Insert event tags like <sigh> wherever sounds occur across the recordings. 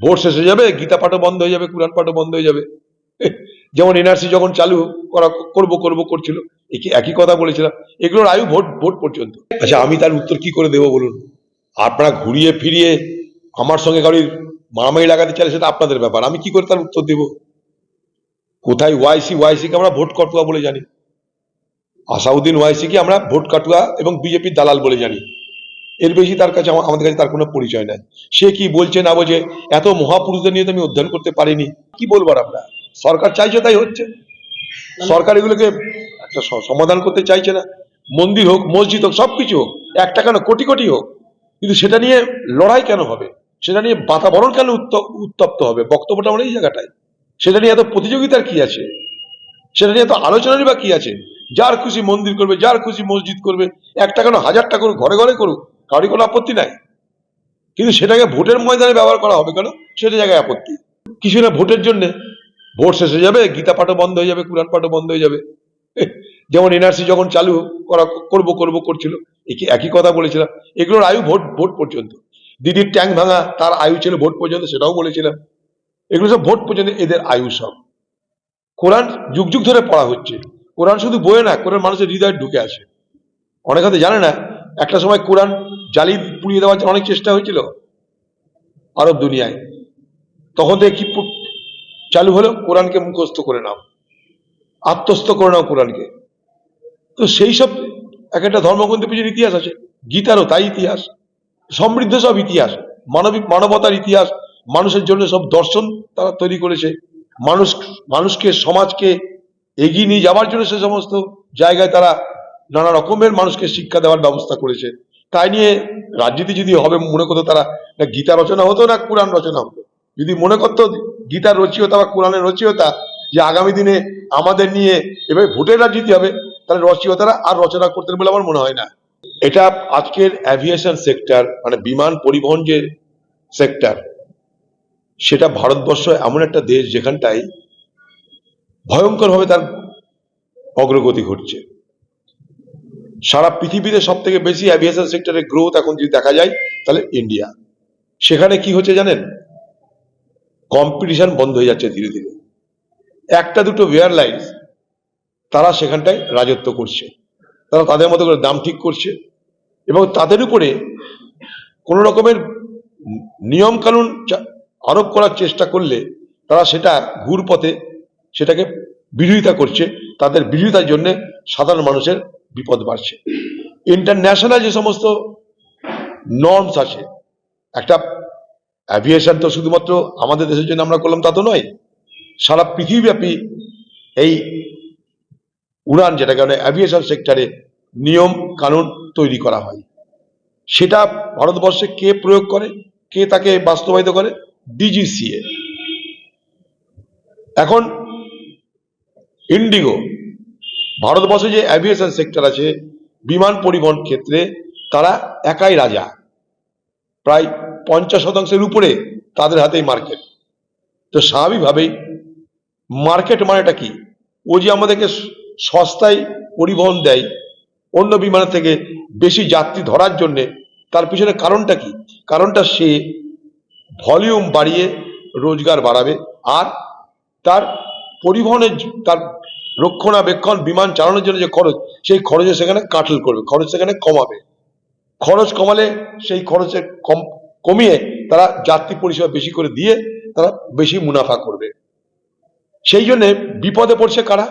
Vote শেষ হয়ে যাবে, গীতা পাঠও বন্ধ হয়ে যাবে, কোরআন পাঠও বন্ধ হয়ে যাবে। <laughs> যেমন এনআরসি যখন চালু করা, করব করব করছিল একই কথা বলেছিলাম, এগুলোর আয়ু ভোট ভোট পর্যন্ত। আচ্ছা আমি তার উত্তর কি করে দেবো বলুন? আপনারা ঘুরিয়ে ফিরিয়ে আমার সঙ্গে কারোর মারামারি লাগাতে চাইলে সেটা আপনাদের ব্যাপার, আমি কি করে তার উত্তর দেব? কোথায় ওয়াইসি ওয়াইসি কে আমরা ভোট কাটুয়া বলে জানি। আসাউদ্দিন ওয়াইসি কে আমরা ভোট কাটুয়া এবং বিজেপির দালাল বলে জানি। এর বেশি তার কাছে আমাদের কাছে তার কোনো পরিচয় নাই। সে কি বলছে না বোঝে এত মহাপুরুষদের নিয়ে তো আমি অধ্যয়ন করতে পারিনি। কি বলব আমরা? সরকার চাইছে তাই হচ্ছে। সরকার এগুলোকে একটা সমাধান করতে চাইছে না। মন্দির হোক, মসজিদ হোক, সবকিছু হোক, একটা কেন? কোটি কোটি হোক। কিন্তু সেটা নিয়ে লড়াই কেন হবে? সেটা নিয়ে বাতাবরণ কেন উত্ত- উত্তপ্ত হবে? বক্তব্যটা আমার এই জায়গাটায়। সেটা নিয়ে এত প্রতিযোগিতার কি আছে? সেটা নিয়ে এত আলোচনারই বা কি আছে? যার খুশি মন্দির করবে, যার খুশি মসজিদ করবে, একটা কেন হাজারটা করুক ঘরে ঘরে করুক। কারোর কোনো আপত্তি নাই। কিন্তু সেটাকে ভোটের ময়দানে ব্যবহার করা হবে কেন? সেটা জায়গায় আপত্তি। কিছু না ভোটের জন্য। ভোট শেষ হয়ে যাবে, গীতা পাঠও বন্ধ হয়ে যাবে, কোরআন পাঠও বন্ধ হয়ে যাবে। যেমন এনআরসি যখন চালু করা, করব করব করছিল একই একই কথা বলেছিলাম। এগুলোর আয়ু ভোট ভোট পর্যন্ত। দিদির ট্যাঙ্ক ভাঙা, তার আয়ু ছিল ভোট পর্যন্ত, সেটাও বলেছিলাম। এগুলো সব ভোট পর্যন্ত, এদের আয়ু সব। কোরআন যুগ যুগ ধরে পড়া হচ্ছে। কোরআন শুধু বইয়ে না, কোরআন মানুষের হৃদয়ে ঢুকে আসে। অনেক হয়তো জানে না একটা সময় কোরআন জালি পুড়িয়ে দেওয়ার অনেক চেষ্টা হয়েছিল আরব দুনিয়ায়। তখন থেকে কি চালু হলো? কোরআনকে মুখস্থ করে নাও। আত্মস্থ করে নাও কোরআনকে। তো সেই সব এক একটা ধর্মগ্রন্থের পিছনে ইতিহাস আছে। গীতারও তাই ইতিহাস। সমৃদ্ধ সব ইতিহাস। মানবিক মানবতার ইতিহাস। মানুষের জন্য সব দর্শন তারা তৈরি করেছে। মানুষ মানুষকে, সমাজকে এগিয়ে নিয়ে যাওয়ার জন্য সে সমস্ত জায়গায় তারা নানা রকমের মানুষকে শিক্ষা দেওয়ার ব্যবস্থা করেছে। তাই নিয়ে রাজনীতি যদি হবে, মনে করতো তারা, না গীতা রচনা হতো না কোরআন রচনা হতো। যদি মনে করতো গীতার রচিয়তা বা কোরআনের রচিয়তা, যে আগামী দিনে আমাদের নিয়ে এভাবে ভোটের রাজনীতি হবে, তাহলে রচিয়তারা আর রচনা করতেন বলে আমার মনে হয় না। এটা আজকের অ্যাভিয়েশন সেক্টর মানে বিমান পরিবহন যে সেক্টর সেটা ভারতবর্ষ এমন একটা দেশ যেখানটায় ভয়ঙ্করভাবে তার অগ্রগতি ঘটছে। সারা পৃথিবীতে সব থেকে বেশি অ্যাভিয়েশন সেক্টরের গ্রোথ এখন যদি দেখা যায়, তাহলে ইন্ডিয়া সেখানে কি হচ্ছে জানেন? কম্পিটিশন বন্ধ হয়ে যাচ্ছে ধীরে ধীরে। একটা দুটো এয়ারলাইন্স তারা সেখানটায় রাজত্ব করছে। তারা তাদের মতো করে দাম ঠিক করছে। এবং তাদের উপরে কোন রকমের নিয়ম কানুন আরোপ করার চেষ্টা করলে তারা সেটা ঘুর পথে সেটাকে বিরোধিতা করছে। তাদের বিরোধিতার জন্য সাধারণ মানুষের বিপদ বাড়ছে। ইন্টারন্যাশনাল যে সমস্ত নর্মস আছে, একটা অ্যাভিয়েশন তো শুধুমাত্র আমাদের দেশের জন্য আমরা করলাম তা তো নয়, সারা পৃথিবীব্যাপী এই উড়ান যেটা কারণে অ্যাভিয়েশন সেক্টরে নিয়ম কানুন তৈরি করা হয়। সেটা ভারতবর্ষে কে প্রয়োগ করে, কে তাকে বাস্তবায়িত করে? ডিজিসিএ এখন ইন্ডিগো ভারতবর্ষে যে অ্যাভিয়েশন সেক্টর আছে, বিমান পরিবহন ক্ষেত্রে তারা একাই রাজা। প্রায় পঞ্চাশ শতাংশের উপরে তাদের হাতেই মার্কেট তো স্বাভাবিকভাবেই মার্কেট মানেটা কি? ও যে আমাদেরকে সস্তায় পরিবহন দেয়, অন্য বিমানের থেকে বেশি যাত্রী ধরার জন্যে, তার পিছনে কারণটা কি? কারণটা সে ভলিউম বাড়িয়ে রোজগার বাড়াবে আর তার পরিবহনের তার রক্ষণাবেক্ষণ, বিমান চালানোর জন্য যে খরচ, সেই খরচে সেখানে কাটল করবে, খরচ সেখানে কমাবে। খরচ কমালে সেই খরচে কম, কমিয়ে তারা যাত্রী পরিষেবা বেশি করে দিয়ে তারা বেশি মুনাফা করবে। সেই জন্যে বিপদে পড়ছে কারা?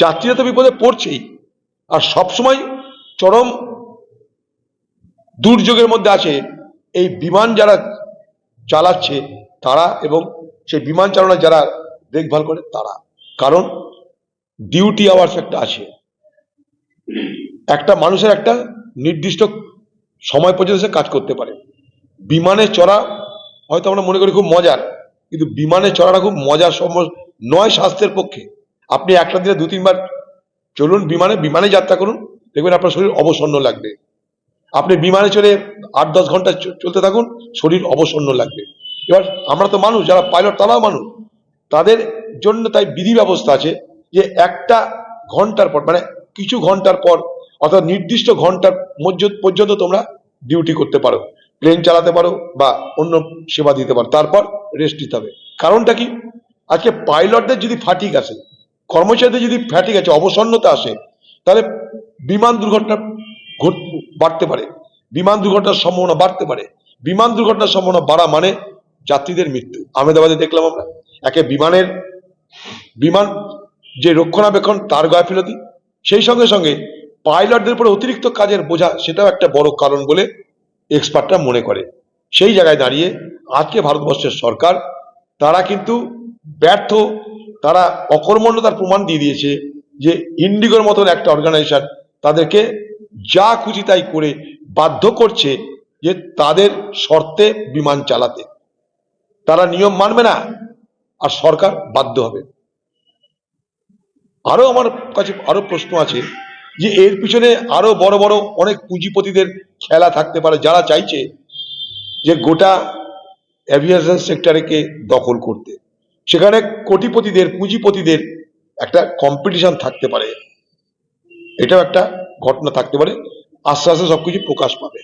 যাত্রীরা তো বিপদে পড়ছেই। আর সবসময় চরম দুর্যোগের মধ্যে আছে, এই বিমান যারা চালাচ্ছে তারা এবং সেই বিমান চালনা যারা দেখভাল করে তারা। কারণ ডিউটি আওয়ার্স একটা আছে। একটা মানুষের একটা নির্দিষ্ট সময় পর্যন্ত সে কাজ করতে পারে। বিমানে চড়া হয়তো আমরা মনে করি খুব মজার, কিন্তু বিমানে চড়াটা খুব মজার সম নয় স্বাস্থ্যের পক্ষে। আপনি একটা দিনে দু, তিনবার চলুন বিমানে বিমানে যাত্রা করুন, দেখবেন আপনার শরীর অবসন্ন লাগবে। আপনি বিমানে চড়ে আট, দশ ঘণ্টা চলতে থাকুন, শরীর অবসন্ন লাগবে। এবার আমরা তো মানুষ, যারা পাইলট তারাও মানুষ। তাদের জন্য তাই বিধি ব্যবস্থা আছে যে একটা ঘণ্টার পর মানে কিছু ঘণ্টার পর, অর্থাৎ নির্দিষ্ট ঘণ্টার পর্যন্ত তোমরা ডিউটি করতে পারো। প্লেন চালাতে পারো বা অন্য সেবা দিতে পারো। তারপর রেস্ট নিতে হবে। কারণটা কি? আজকে পাইলটদের যদি ফাটিক আসে, কর্মচারীদের যদি ফ্যাটিক আছে অবসন্নতা আসে, তাহলে বিমান দুর্ঘটনা ঘট, বাড়তে পারে। বিমান দুর্ঘটনার সম্ভাবনা বাড়তে পারে। বিমান দুর্ঘটনার সম্ভাবনা বাড়া মানে যাত্রীদের মৃত্যু। আহমেদাবাদে দেখলাম আমরা। একে বিমানের, বিমান যে রক্ষণাবেক্ষণ, তার গাফিলতি সেই সঙ্গে সঙ্গে পাইলটদের উপরে অতিরিক্ত কাজের বোঝা, সেটাও একটা বড় কারণ বলে এক্সপার্টরা মনে করে। সেই জায়গায় দাঁড়িয়ে আজকে ভারতবর্ষের সরকার, তারা কিন্তু ব্যর্থ, তারা অকর্মণ্যতার প্রমাণ দিয়ে দিয়েছে যে ইন্ডিগোর মতন একটা অর্গানাইজেশন তাদেরকে যা খুশি তাই করে বাধ্য করছে যে তাদের শর্তে বিমান চালাতে। তারা নিয়ম মানবে না, আর সরকার বাধ্য হবে। আরও আমার কাছে আরও প্রশ্ন আছে যে, এর পিছনে আরও বড় বড় অনেক পুঁজিপতিদের খেলা থাকতে পারে যারা চাইছে যে, গোটা অ্যাভিয়েশন সেক্টরকে দখল করতে। সেখানে কোটিপতিদের, পুঁজিপতিদের একটা কম্পিটিশন থাকতে পারে। এটাও একটা ঘটনা থাকতে পারে। আস্তে আস্তে সবকিছু প্রকাশ পাবে।